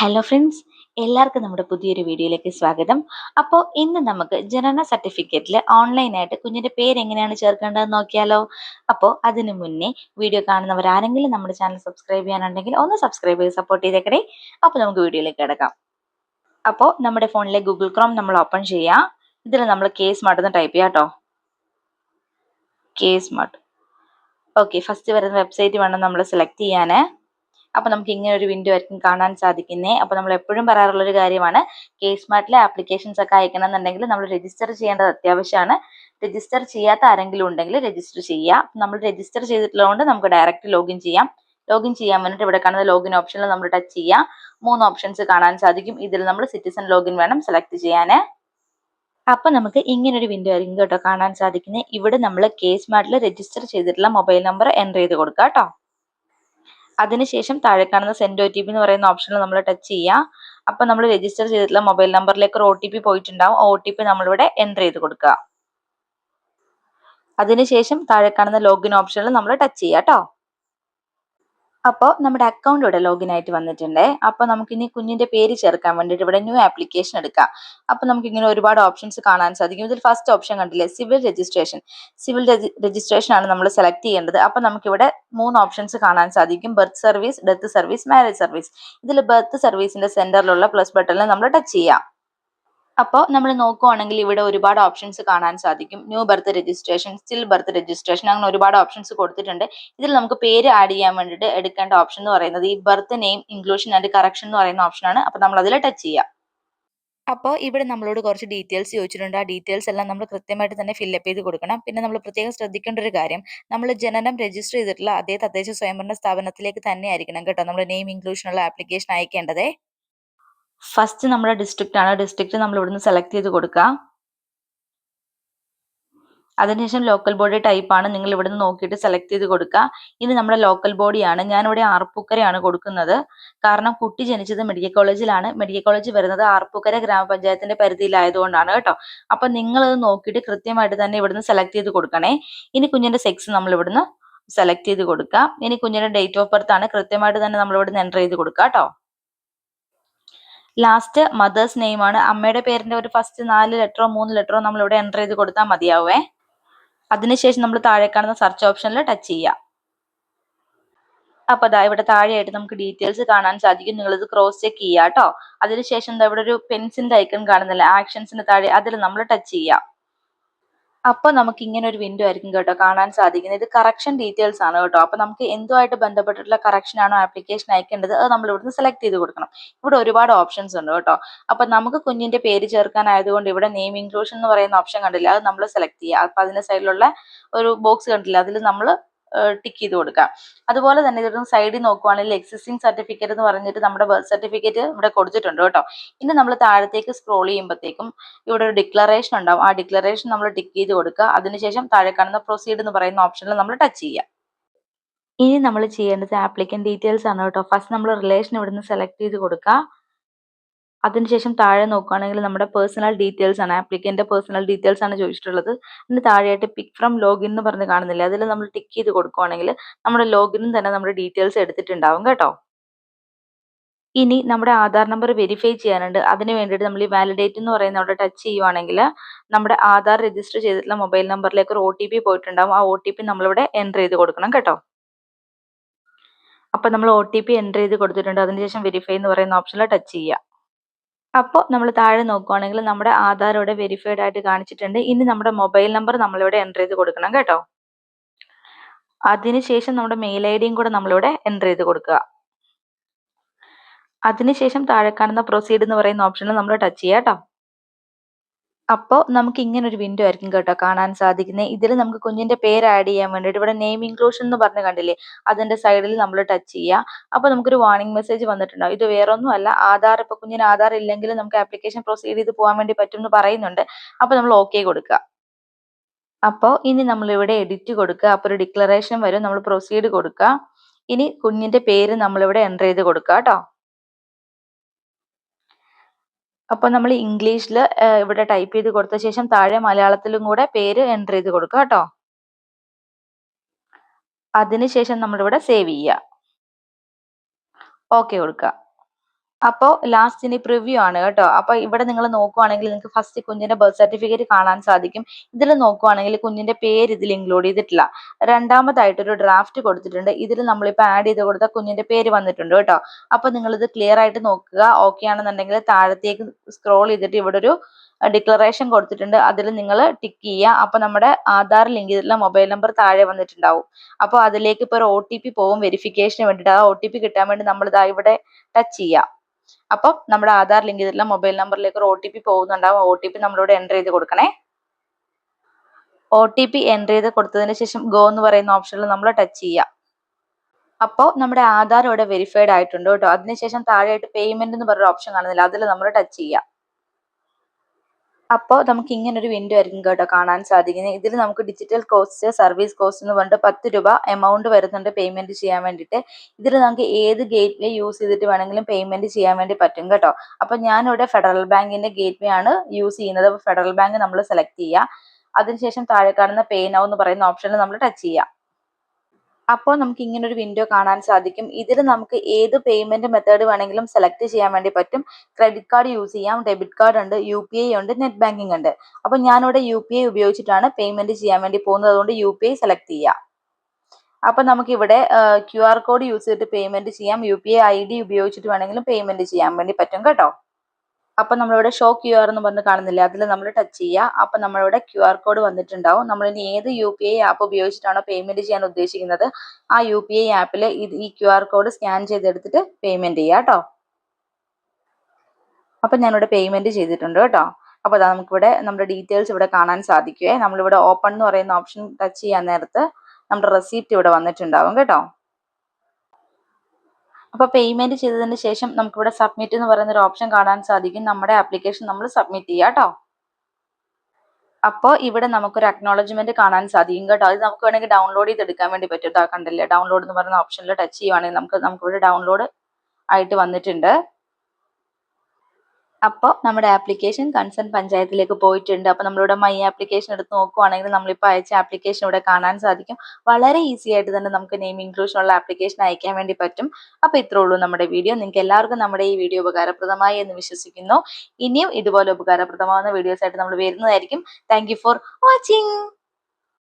Hello friends എല്ലാവർക്കും നമ്മുടെ പുതിയൊരു വീഡിയോയിലേക്ക് സ്വാഗതം. അപ്പോൾ ഇന്ന് നമുക്ക് ജനന സർട്ടിഫിക്കറ്റിൽ ഓൺലൈനായിട്ട് കുഞ്ഞിന്റെ പേര് എങ്ങനെയാണ് ചേർക്കേണ്ടതെന്ന് നോക്കിയാലോ? അപ്പോൾ അതിനു മുന്നേ വീഡിയോ കാണുന്നവർ ആരെങ്കിലും നമ്മുടെ ചാനൽ സബ്സ്ക്രൈബ് ചെയ്യാനുണ്ടെങ്കിൽ ഒന്ന് സബ്സ്ക്രൈബ് ചെയ്ത് സപ്പോർട്ട് ചെയ്തേക്കണേ. അപ്പോൾ നമുക്ക് വീഡിയോയിലേക്ക് കിടക്കാം. അപ്പോൾ നമ്മുടെ ഫോണിലെ ഗൂഗിൾ ക്രോം നമ്മൾ ഓപ്പൺ ചെയ്യാം. ഇതിൽ നമ്മൾ കെ സ്മാർട്ട് എന്ന് ടൈപ്പ് ചെയ്യാം കേട്ടോ കെ സ്മാർട്ട് ഓക്കെ ഫസ്റ്റ് വരുന്ന വെബ്സൈറ്റ് വേണം നമ്മൾ സെലക്ട് ചെയ്യാൻ അപ്പോൾ നമുക്ക് ഇങ്ങനെ ഒരു വിൻഡോ ആയിരിക്കും കാണാൻ സാധിക്കുന്നത് അപ്പോൾ നമ്മൾ എപ്പോഴും പറയാറുള്ള ഒരു കാര്യമാണ് കെ സ്മാർട്ടിലെ ആപ്ലിക്കേഷൻസ് ഒക്കെ അയക്കണം എന്നുണ്ടെങ്കിൽ നമ്മൾ രജിസ്റ്റർ ചെയ്യേണ്ടത് അത്യാവശ്യമാണ്. രജിസ്റ്റർ ചെയ്യാത്ത ആരെങ്കിലും ഉണ്ടെങ്കിൽ രജിസ്റ്റർ ചെയ്യുക നമ്മൾ രജിസ്റ്റർ ചെയ്തിട്ടുള്ളതുകൊണ്ട് നമുക്ക് ഡയറക്റ്റ് ലോഗിൻ ചെയ്യാം. ലോഗിൻ ചെയ്യാൻ വേണ്ടിയിട്ട് ഇവിടെ കാണുന്ന ലോഗിൻ ഓപ്ഷനിൽ നമ്മൾ ടച്ച് ചെയ്യാം. മൂന്ന് ഓപ്ഷൻസ് കാണാൻ സാധിക്കും. ഇതിൽ നമ്മൾ സിറ്റിസൺ ലോഗിൻ വേണം സെലക്ട് ചെയ്യാൻ അപ്പൊ നമുക്ക് ഇങ്ങനെ ഒരു വിൻഡോ ആയിരിക്കും കേട്ടോ കാണാൻ സാധിക്കുന്നത് ഇവിടെ നമ്മൾ കേസ് മാർട്ടിൽ രജിസ്റ്റർ ചെയ്തിട്ടുള്ള മൊബൈൽ നമ്പർ എന്റർ ചെയ്ത് കൊടുക്കുക കേട്ടോ. അതിനുശേഷം താഴെ കാണുന്ന സെൻഡ് ഒ ടി പി എന്ന് പറയുന്ന ഓപ്ഷനിൽ നമ്മൾ ടച്ച് ചെയ്യുക അപ്പം നമ്മൾ രജിസ്റ്റർ ചെയ്തിട്ടുള്ള മൊബൈൽ നമ്പറിലേക്ക് ഒരു ഒ ടി പി പോയിട്ടുണ്ടാവും. ഒ ടി പി നമ്മളിവിടെ എന്റർ ചെയ്ത് കൊടുക്കുക. അതിനുശേഷം താഴെ കാണുന്ന ലോഗിൻ ഓപ്ഷനിൽ നമ്മൾ ടച്ച് ചെയ്യുക കേട്ടോ അപ്പോൾ നമ്മുടെ അക്കൗണ്ട് ഇവിടെ ലോഗിൻ ആയിട്ട് വന്നിട്ടുണ്ട്. അപ്പോൾ നമുക്ക് ഇനി കുഞ്ഞിന്റെ പേര് ചേർക്കാൻ വേണ്ടിയിട്ട് ഇവിടെ ന്യൂ ആപ്ലിക്കേഷൻ എടുക്കാം. അപ്പോൾ നമുക്ക് ഇങ്ങനെ ഒരുപാട് ഓപ്ഷൻസ് കാണാൻ സാധിക്കും. ഇതിൽ ഫസ്റ്റ് ഓപ്ഷൻ കണ്ടില്ലേ? സിവിൽ രജിസ്ട്രേഷൻ സിവിൽ രജിസ്ട്രേഷൻ ആണ് നമ്മൾ സെലക്ട് ചെയ്യേണ്ടത്. അപ്പോൾ നമുക്കിവിടെ മൂന്ന് ഓപ്ഷൻസ് കാണാൻ സാധിക്കും. Birth service death service marriage service ഇതിൽ ബർത്ത് സർവീസിന്റെ സെന്ററിലുള്ള പ്ലസ് ബട്ടണിൽ നമ്മൾ ടച്ച് ചെയ്യാം. അപ്പോൾ നമ്മൾ നോക്കുവാണെങ്കിൽ ഇവിടെ ഒരുപാട് ഓപ്ഷൻസ് കാണാൻ സാധിക്കും. New birth registration still birth registration അങ്ങനെ ഒരുപാട് ഓപ്ഷൻസ് കൊടുത്തിട്ടുണ്ട്. ഇതിൽ നമുക്ക് പേര് ആഡ് ചെയ്യാൻ വേണ്ടിയിട്ട് എടുക്കേണ്ട ഓപ്ഷൻ എന്ന് പറയുന്നത് ഈ birth name inclusion and correction എന്ന് പറയുന്ന ഓപ്ഷനാണ് അപ്പോൾ നമ്മൾ അതിൽ ടച്ച് ചെയ്യാം. അപ്പോൾ ഇവിടെ നമ്മളോട് കുറച്ച് ഡീറ്റെയിൽസ് ചോദിച്ചിട്ടുണ്ട്. ആ ഡീറ്റെയിൽസ് എല്ലാം നമ്മൾ കൃത്യമായിട്ട് തന്നെ ഫില്ലപ്പ് ചെയ്ത് കൊടുക്കണം. പിന്നെ നമ്മൾ പ്രത്യേകം ശ്രദ്ധിക്കേണ്ട ഒരു കാര്യം നമ്മൾ ജനനം രജിസ്റ്റർ ചെയ്തിട്ടുള്ള അതേ തദ്ദേശ സ്വയംഭരണ സ്ഥാപനത്തിലേക്ക് തന്നെ ആയിരിക്കണം കേട്ടോ. നമ്മൾ നെയിം ഇൻക്ലൂഷനുള്ള ആപ്ലിക്കേഷൻ അയക്കേണ്ടതേ. ഫസ്റ്റ് നമ്മുടെ ഡിസ്ട്രിക്റ്റ് ആണ്. ഡിസ്ട്രിക്റ്റ് നമ്മൾ ഇവിടുന്ന് സെലക്ട് ചെയ്ത് കൊടുക്കുക. അതിനുശേഷം ലോക്കൽ ബോഡി ടൈപ്പ് ആണ്. നിങ്ങൾ ഇവിടുന്ന് നോക്കിയിട്ട് സെലക്ട് ചെയ്ത് കൊടുക്കുക. ഇത് നമ്മുടെ ലോക്കൽ ബോഡിയാണ് ഞാനിവിടെ ആർപ്പുക്കരയാണ് കൊടുക്കുന്നത്. കാരണം കുട്ടി ജനിച്ചത് മെഡിക്കൽ കോളേജിലാണ്. മെഡിക്കൽ കോളേജ് വരുന്നത് ആർപ്പുക്കര ഗ്രാമപഞ്ചായത്തിന്റെ പരിധിയിലായതുകൊണ്ടാണ് കേട്ടോ. അപ്പൊ നിങ്ങൾ അത് നോക്കിയിട്ട് കൃത്യമായിട്ട് തന്നെ ഇവിടുന്ന് സെലക്ട് ചെയ്ത് കൊടുക്കണേ. ഇനി കുഞ്ഞിന്റെ സെക്സ് നമ്മൾ ഇവിടുന്ന് സെലക്ട് ചെയ്ത് കൊടുക്കുക. ഇനി കുഞ്ഞിന്റെ ഡേറ്റ് ഓഫ് ബർത്ത് ആണ്. കൃത്യമായിട്ട് തന്നെ നമ്മൾ ഇവിടുന്ന് എന്റർ ചെയ്ത് കൊടുക്കുക കേട്ടോ. ലാസ്റ്റ് മദേഴ്സ് നെയിം ആണ്. അമ്മയുടെ പേരിന്റെ ഒരു ഫസ്റ്റ് നാല് ലെറ്ററോ മൂന്ന് ലെറ്ററോ നമ്മൾ ഇവിടെ എന്റർ ചെയ്ത് കൊടുത്താൽ മതിയാവേ. അതിനുശേഷം നമ്മൾ താഴെ കാണുന്ന സെർച്ച് ഓപ്ഷനിൽ ടച്ച് ചെയ്യാം. അപ്പൊ അതാ ഇവിടെ താഴെയായിട്ട് നമുക്ക് ഡീറ്റെയിൽസ് കാണാൻ സാധിക്കും. നിങ്ങൾ ഇത് ക്രോസ് ചെക്ക് ചെയ്യുക കേട്ടോ അതിനുശേഷം ഇവിടെ ഒരു പെൻസിന്റെ ഐക്കൺ കാണുന്നില്ല? ആക്ഷൻസിന് താഴെ അതിൽ നമ്മൾ ടച്ച് ചെയ്യുക അപ്പോൾ നമുക്ക് ഇങ്ങനെ ഒരു വിൻഡോ ആയിരിക്കും കേട്ടോ കാണാൻ സാധിക്കുന്നത്. ഇത് കറക്ഷൻ ഡീറ്റെയിൽസ് ആണ് കേട്ടോ. അപ്പൊ നമുക്ക് എന്തുമായിട്ട് ബന്ധപ്പെട്ടിട്ടുള്ള കറക്ഷൻ ആണോ ആപ്ലിക്കേഷൻ അയക്കേണ്ടത് അത് നമ്മൾ ഇവിടുന്ന് സെലക്ട് ചെയ്ത് കൊടുക്കണം. ഇവിടെ ഒരുപാട് ഓപ്ഷൻസ് ഉണ്ട് കേട്ടോ. അപ്പൊ നമുക്ക് കുഞ്ഞിന്റെ പേര് ചേർക്കാനായതുകൊണ്ട് ഇവിടെ നെയിം ഇൻക്ലൂഷൻ എന്ന് പറയുന്ന ഓപ്ഷൻ കണ്ടില്ല? അത് നമ്മൾ സെലക്ട് ചെയ്യുക. അപ്പൊ അതിന്റെ സൈഡിലുള്ള ഒരു ബോക്സ് കണ്ടില്ല? അതിൽ നമ്മൾ ടിക്ക് ചെയ്ത് കൊടുക്കാം. അതുപോലെ തന്നെ ഇതിന് സൈഡിൽ നോക്കുവാണെങ്കിൽ എക്സിസ്റ്റിംഗ് സർട്ടിഫിക്കറ്റ് എന്ന് പറഞ്ഞിട്ട് നമ്മുടെ ബർത്ത് സർട്ടിഫിക്കറ്റ് ഇവിടെ കൊടുത്തിട്ടുണ്ട് കേട്ടോ. ഇനി നമ്മൾ താഴത്തേക്ക് സ്ക്രോൾ ചെയ്യുമ്പോഴത്തേക്കും ഇവിടെ ഒരു ഡിക്ലറേഷൻ ഉണ്ടാവും. ആ ഡിക്ലറേഷൻ നമ്മൾ ടിക്ക് ചെയ്ത് കൊടുക്കുക. അതിനുശേഷം താഴെ കാണുന്ന പ്രൊസീഡ് എന്ന് പറയുന്ന ഓപ്ഷനിൽ നമ്മൾ ടച്ച് ചെയ്യുക. ഇനി നമ്മൾ ചെയ്യേണ്ടത് ആപ്ലിക്കൻ ഡീറ്റെയിൽസ് ആണ് കേട്ടോ. ഫസ്റ്റ് നമ്മൾ റിലേഷൻ ഇവിടുന്ന് സെലക്ട് ചെയ്ത് കൊടുക്കുക. അതിനുശേഷം താഴെ നോക്കുകയാണെങ്കിൽ നമ്മുടെ പേഴ്സണൽ ഡീറ്റെയിൽസ് ആണ് ആപ്ലിക്കന്റെ പേഴ്സണൽ ഡീറ്റെയിൽസ് ആണ് ചോദിച്ചിട്ടുള്ളത്. അതിന് താഴെയായിട്ട് പിക് ഫ്രം ലോഗിൻ എന്ന് പറഞ്ഞ് കാണുന്നില്ല അതിൽ നമ്മൾ ടിക്ക് ചെയ്ത് കൊടുക്കുകയാണെങ്കിൽ നമ്മുടെ ലോഗിനും തന്നെ നമ്മുടെ ഡീറ്റെയിൽസ് എടുത്തിട്ടുണ്ടാവും കേട്ടോ. ഇനി നമ്മുടെ ആധാർ നമ്പർ വെരിഫൈ ചെയ്യാനുണ്ട്. അതിന് വേണ്ടിയിട്ട് നമ്മൾ ഈ വാലിഡേറ്റ് എന്ന് പറയുന്ന അവിടെ ടച്ച് ചെയ്യുവാണെങ്കിൽ നമ്മുടെ ആധാർ രജിസ്റ്റർ ചെയ്തിട്ടുള്ള മൊബൈൽ നമ്പറിലേക്ക് ഒരു ഒ ടി പി പോയിട്ടുണ്ടാവും. ആ ഒ ടി പി നമ്മളിവിടെ എന്റർ ചെയ്ത് കൊടുക്കണം കേട്ടോ. അപ്പോൾ നമ്മൾ ഒ ടി പി എന്റർ ചെയ്ത് കൊടുത്തിട്ടുണ്ട്. അതിനുശേഷം വെരിഫൈ എന്ന് പറയുന്ന ഓപ്ഷനിൽ ടച്ച് ചെയ്യുക. അപ്പോൾ നമ്മൾ താഴെ നോക്കുവാണെങ്കിൽ നമ്മുടെ ആധാർ ഇവിടെ വെരിഫൈഡ് ആയിട്ട് കാണിച്ചിട്ടുണ്ട്. ഇനി നമ്മുടെ മൊബൈൽ നമ്പർ നമ്മളിവിടെ എന്റർ ചെയ്ത് കൊടുക്കണം കേട്ടോ. അതിനുശേഷം നമ്മുടെ മെയിൽ ഐ ഡിയും കൂടെ നമ്മളിവിടെ എന്റർ ചെയ്ത് കൊടുക്കുക. അതിനുശേഷം താഴെ കാണുന്ന പ്രൊസീഡ് എന്ന് പറയുന്ന ഓപ്ഷനിൽ നമ്മൾ ടച്ച് ചെയ്യുക കേട്ടോ. അപ്പോൾ നമുക്ക് ഇങ്ങനെ ഒരു വിൻഡോ ആയിരിക്കും കേട്ടോ കാണാൻ സാധിക്കുന്നത് ഇതിൽ നമുക്ക് കുഞ്ഞിന്റെ പേര് ആഡ് ചെയ്യാൻ വേണ്ടിയിട്ട് ഇവിടെ നെയിം ഇൻക്ലൂഷൻ എന്ന് പറഞ്ഞ് കണ്ടില്ലേ? അതിന്റെ സൈഡിൽ നമ്മൾ ടച്ച് ചെയ്യുക അപ്പോൾ നമുക്കൊരു വാർണിംഗ് മെസ്സേജ് വന്നിട്ടുണ്ടാവും. ഇത് വേറൊന്നും അല്ല ആധാർ ഇപ്പോൾ കുഞ്ഞിന് ആധാർ ഇല്ലെങ്കിൽ നമുക്ക് ആപ്ലിക്കേഷൻ പ്രൊസീഡ് ചെയ്ത് പോകാൻ വേണ്ടി പറ്റും എന്ന് പറയുന്നുണ്ട്. അപ്പോൾ നമ്മൾ ഓക്കെ കൊടുക്കുക. അപ്പോൾ ഇനി നമ്മൾ ഇവിടെ എഡിറ്റ് കൊടുക്കുക. അപ്പോൾ ഒരു ഡിക്ലറേഷൻ വരും. നമ്മൾ പ്രൊസീഡ് കൊടുക്കുക. ഇനി കുഞ്ഞിന്റെ പേര് നമ്മളിവിടെ എന്റർ ചെയ്ത് കൊടുക്കുക കേട്ടോ. അപ്പോൾ നമ്മൾ ഇംഗ്ലീഷിൽ ഇവിടെ ടൈപ്പ് ചെയ്ത് കൊടുത്ത ശേഷം താഴെ മലയാളത്തിലും കൂടെ പേര് എന്റർ ചെയ്ത് കൊടുക്കുക കേട്ടോ. അതിനുശേഷം നമ്മളിവിടെ സേവ് ചെയ്യുക. ഓക്കെ കൊടുക്കുക. അപ്പോൾ ലാസ്റ്റ് ഇനി പ്രിവ്യൂ ആണ് കേട്ടോ. അപ്പൊ ഇവിടെ നിങ്ങൾ നോക്കുവാണെങ്കിൽ നിങ്ങൾക്ക് ഫസ്റ്റ് കുഞ്ഞിന്റെ ബർത്ത് സർട്ടിഫിക്കറ്റ് കാണാൻ സാധിക്കും. ഇതിൽ നോക്കുവാണെങ്കിൽ കുഞ്ഞിന്റെ പേര് ഇതിൽ ഇൻക്ലൂഡ് ചെയ്തിട്ടില്ല. രണ്ടാമതായിട്ട് ഒരു ഡ്രാഫ്റ്റ് കൊടുത്തിട്ടുണ്ട്. ഇതിൽ നമ്മളിപ്പോൾ ആഡ് ചെയ്ത് കൊടുത്ത കുഞ്ഞിന്റെ പേര് വന്നിട്ടുണ്ട് കേട്ടോ. അപ്പൊ നിങ്ങൾ ഇത് ക്ലിയർ ആയിട്ട് നോക്കുക. ഓക്കെ ആണെന്നുണ്ടെങ്കിൽ താഴത്തേക്ക് സ്ക്രോൾ ചെയ്തിട്ട് ഇവിടെ ഒരു ഡിക്ലറേഷൻ കൊടുത്തിട്ടുണ്ട്. അതിൽ നിങ്ങൾ ടിക്ക് ചെയ്യുക. അപ്പൊ നമ്മുടെ ആധാർ ലിങ്ക് ചെയ്തിട്ടുള്ള മൊബൈൽ നമ്പർ താഴെ വന്നിട്ടുണ്ടാവും. അപ്പോൾ അതിലേക്ക് ഇപ്പോൾ ഒരു ഒ ടി പി പോകും വെരിഫിക്കേഷന് വേണ്ടിയിട്ട് ആ ഒ ടി പി കിട്ടാൻ വേണ്ടി നമ്മൾ ഇതാ ഇവിടെ ടച്ച് ചെയ്യുക. അപ്പം നമ്മുടെ ആധാർ ലിങ്ക് ചെയ്തിട്ടുള്ള മൊബൈൽ നമ്പറിലേക്ക് ഒരു ഒ ടി പി പോകുന്നുണ്ടാവും. ഒ ടി പി നമ്മളിവിടെ എന്റർ ചെയ്ത് കൊടുക്കണേ. ഒ ടി പി എന്റർ ചെയ്ത് കൊടുത്തതിന് ശേഷം ഗോ എന്ന് പറയുന്ന ഓപ്ഷനിൽ നമ്മൾ ടച്ച് ചെയ്യാം. അപ്പോൾ നമ്മുടെ ആധാർ ഇവിടെ വെരിഫൈഡ് ആയിട്ടുണ്ട് കേട്ടോ. അതിനുശേഷം താഴെയായിട്ട് പേയ്മെന്റ് എന്ന് പറഞ്ഞൊരു ഓപ്ഷൻ കാണുന്നില്ല. അതിൽ നമ്മൾ ടച്ച് ചെയ്യുക അപ്പോൾ നമുക്ക് ഇങ്ങനെ ഒരു വിൻഡോ ആയിരിക്കും കേട്ടോ കാണാൻ സാധിക്കുന്നത്. ഇതിൽ നമുക്ക് ഡിജിറ്റൽ കോസ്റ്റ് സർവീസ് കോസ്റ്റ് എന്ന് പറഞ്ഞിട്ട് പത്ത് രൂപ എമൗണ്ട് വരുന്നുണ്ട് പേയ്മെന്റ് ചെയ്യാൻ വേണ്ടിയിട്ട്. ഇതിൽ നമുക്ക് ഏത് ഗേറ്റ് വേ യൂസ് ചെയ്തിട്ട് വേണമെങ്കിലും പേയ്മെന്റ് ചെയ്യാൻ വേണ്ടി പറ്റും കേട്ടോ. അപ്പോൾ ഞാനിവിടെ ഫെഡറൽ ബാങ്കിന്റെ ഗേറ്റ് വേ ആണ് യൂസ് ചെയ്യുന്നത്. അപ്പോൾ ഫെഡറൽ ബാങ്ക് നമ്മൾ സെലക്ട് ചെയ്യുക അതിനുശേഷം താഴെ കാണുന്ന പേ നൗ എന്ന് പറയുന്ന ഓപ്ഷനിൽ നമ്മൾ ടച്ച് ചെയ്യുക അപ്പോൾ നമുക്ക് ഇങ്ങനെ ഒരു വിൻഡോ കാണാൻ സാധിക്കും. ഇതിൽ നമുക്ക് ഏത് പേയ്മെന്റ് മെത്തേഡ് വേണമെങ്കിലും സെലക്ട് ചെയ്യാൻ വേണ്ടി പറ്റും. ക്രെഡിറ്റ് കാർഡ് യൂസ് ചെയ്യാം ഡെബിറ്റ് കാർഡ് ഉണ്ട് യു പി ഐ ഉണ്ട് നെറ്റ് ബാങ്കിങ് ഉണ്ട്. അപ്പോൾ ഞാനിവിടെ യു പി ഐ ഉപയോഗിച്ചിട്ടാണ് പേയ്മെന്റ് ചെയ്യാൻ വേണ്ടി പോകുന്നത്. അതുകൊണ്ട് യു പി ഐ സെലക്ട് ചെയ്യാം. അപ്പോൾ നമുക്കിവിടെ ക്യു ആർ കോഡ് യൂസ് ചെയ്തിട്ട് പേയ്മെന്റ് ചെയ്യാം. U P I I D ഉപയോഗിച്ചിട്ട് വേണമെങ്കിലും പേയ്മെന്റ് ചെയ്യാൻ വേണ്ടി പറ്റും കേട്ടോ. അപ്പൊ നമ്മളിവിടെ ഷോ ക്യു ആർ എന്ന് പറഞ്ഞ് കാണുന്നില്ല? അതിൽ നമ്മൾ ടച്ച് ചെയ്യുക അപ്പൊ നമ്മളിവിടെ ക്യു ആർ കോഡ് വന്നിട്ടുണ്ടാവും. നമ്മൾ ഇനി ഏത് യു പി ഐ ആപ്പ് ഉപയോഗിച്ചിട്ടാണോ പേയ്മെന്റ് ചെയ്യാൻ ഉദ്ദേശിക്കുന്നത്? ആ യു പി ഐ ആപ്പിൽ ഈ ക്യു ആർ കോഡ് സ്കാൻ ചെയ്തെടുത്തിട്ട് പേയ്മെന്റ് ചെയ്യുക കേട്ടോ അപ്പൊ ഞാനിവിടെ പേയ്മെന്റ് ചെയ്തിട്ടുണ്ട് കേട്ടോ അപ്പൊ അതാ നമുക്കിവിടെ നമ്മുടെ ഡീറ്റെയിൽസ് ഇവിടെ കാണാൻ സാധിക്കുവേ. നമ്മളിവിടെ ഓപ്പൺ എന്ന് പറയുന്ന ഓപ്ഷൻ ടച്ച് ചെയ്യാൻ നേരത്ത് നമ്മുടെ റെസീപ്റ്റ് ഇവിടെ വന്നിട്ടുണ്ടാവും കേട്ടോ. അപ്പൊ പേയ്മെന്റ് ചെയ്തതിന് ശേഷം നമുക്കിവിടെ സബ്മിറ്റ് എന്ന് പറയുന്ന ഒരു ഓപ്ഷൻ കാണാൻ സാധിക്കും. നമ്മുടെ ആപ്ലിക്കേഷൻ നമ്മൾ സബ്മിറ്റ് ചെയ്യുക കേട്ടോ. അപ്പോൾ ഇവിടെ നമുക്കൊരു അക്നോളജ്മെന്റ് കാണാൻ സാധിക്കും കേട്ടോ. അത് നമുക്ക് വേണമെങ്കിൽ ഡൗൺലോഡ് ചെയ്ത് എടുക്കാൻ വേണ്ടി പറ്റും. കണ്ടില്ലേ? ഡൗൺലോഡ് എന്ന് പറയുന്ന ഓപ്ഷനിൽ ടച്ച് ചെയ്യുവാണെങ്കിൽ നമുക്ക് നമുക്കിവിടെ ഡൗൺലോഡ് ആയിട്ട് വന്നിട്ടുണ്ട്. അപ്പോൾ നമ്മുടെ ആപ്ലിക്കേഷൻ കൺസേൺ പഞ്ചായത്തിലേക്ക് പോയിട്ടുണ്ട്. അപ്പോൾ നമ്മളിവിടെ മൈ ആപ്ലിക്കേഷൻ എടുത്ത് നോക്കുവാണെങ്കിൽ നമ്മളിപ്പോൾ അയച്ച ആപ്ലിക്കേഷൻ ഇവിടെ കാണാൻ സാധിക്കും. വളരെ ഈസി ആയിട്ട് തന്നെ നമുക്ക് നെയിം ഇൻക്ലൂഷൻ ഉള്ള ആപ്ലിക്കേഷൻ അയക്കാൻ വേണ്ടി പറ്റും. അപ്പോൾ ഇത്രേ ഉള്ളൂ നമ്മുടെ വീഡിയോ നിങ്ങൾക്ക് എല്ലാവർക്കും നമ്മുടെ ഈ വീഡിയോ ഉപകാരപ്രദമായി എന്ന് വിശ്വസിക്കുന്നു. ഇനിയും ഇതുപോലെ ഉപകാരപ്രദമാകുന്ന വീഡിയോസ് ആയിട്ട് നമ്മൾ വരുന്നതായിരിക്കും. Thank for watching